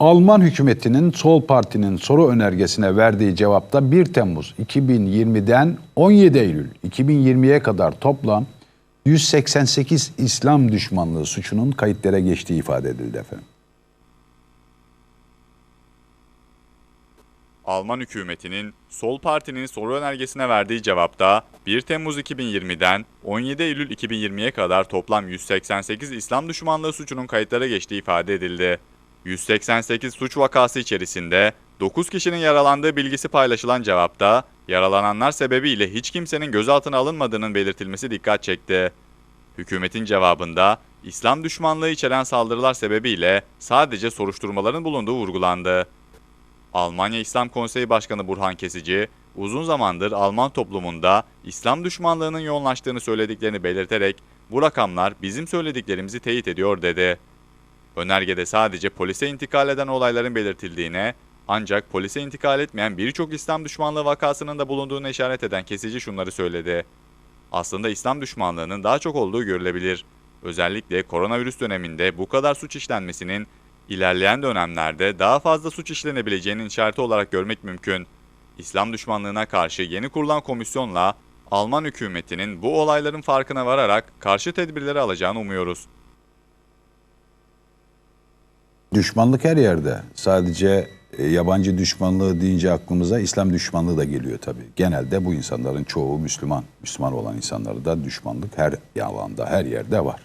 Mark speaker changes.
Speaker 1: Alman hükümetinin Sol Parti'nin soru önergesine verdiği cevapta 1 Temmuz 2020'den 17 Eylül 2020'ye kadar toplam 188 İslam düşmanlığı suçunun kayıtlara geçtiği ifade edildi efendim.
Speaker 2: Alman hükümetinin Sol Parti'nin soru önergesine verdiği cevapta 1 Temmuz 2020'den 17 Eylül 2020'ye kadar toplam 188 İslam düşmanlığı suçunun kayıtlara geçtiği ifade edildi. 188 suç vakası içerisinde 9 kişinin yaralandığı bilgisi paylaşılan cevapta yaralananlar sebebiyle hiç kimsenin gözaltına alınmadığının belirtilmesi dikkat çekti. Hükümetin cevabında İslam düşmanlığı içeren saldırılar sebebiyle sadece soruşturmaların bulunduğu vurgulandı. Almanya İslam Konseyi Başkanı Burhan Kesici, uzun zamandır Alman toplumunda İslam düşmanlığının yoğunlaştığını söylediklerini belirterek bu rakamlar bizim söylediklerimizi teyit ediyor dedi. Önergede sadece polise intikal eden olayların belirtildiğine, ancak polise intikal etmeyen birçok İslam düşmanlığı vakasının da bulunduğuna işaret eden Kesici şunları söyledi. Aslında İslam düşmanlığının daha çok olduğu görülebilir. Özellikle koronavirüs döneminde bu kadar suç işlenmesinin ilerleyen dönemlerde daha fazla suç işlenebileceğinin işareti olarak görmek mümkün. İslam düşmanlığına karşı yeni kurulan komisyonla Alman hükümetinin bu olayların farkına vararak karşı tedbirleri alacağını umuyoruz.
Speaker 1: Düşmanlık her yerde. Sadece e, yabancı düşmanlığı deyince aklımıza İslam düşmanlığı da geliyor tabii. Genelde bu insanların çoğu Müslüman. Müslüman olan insanlarda düşmanlık her alanda, her yerde var.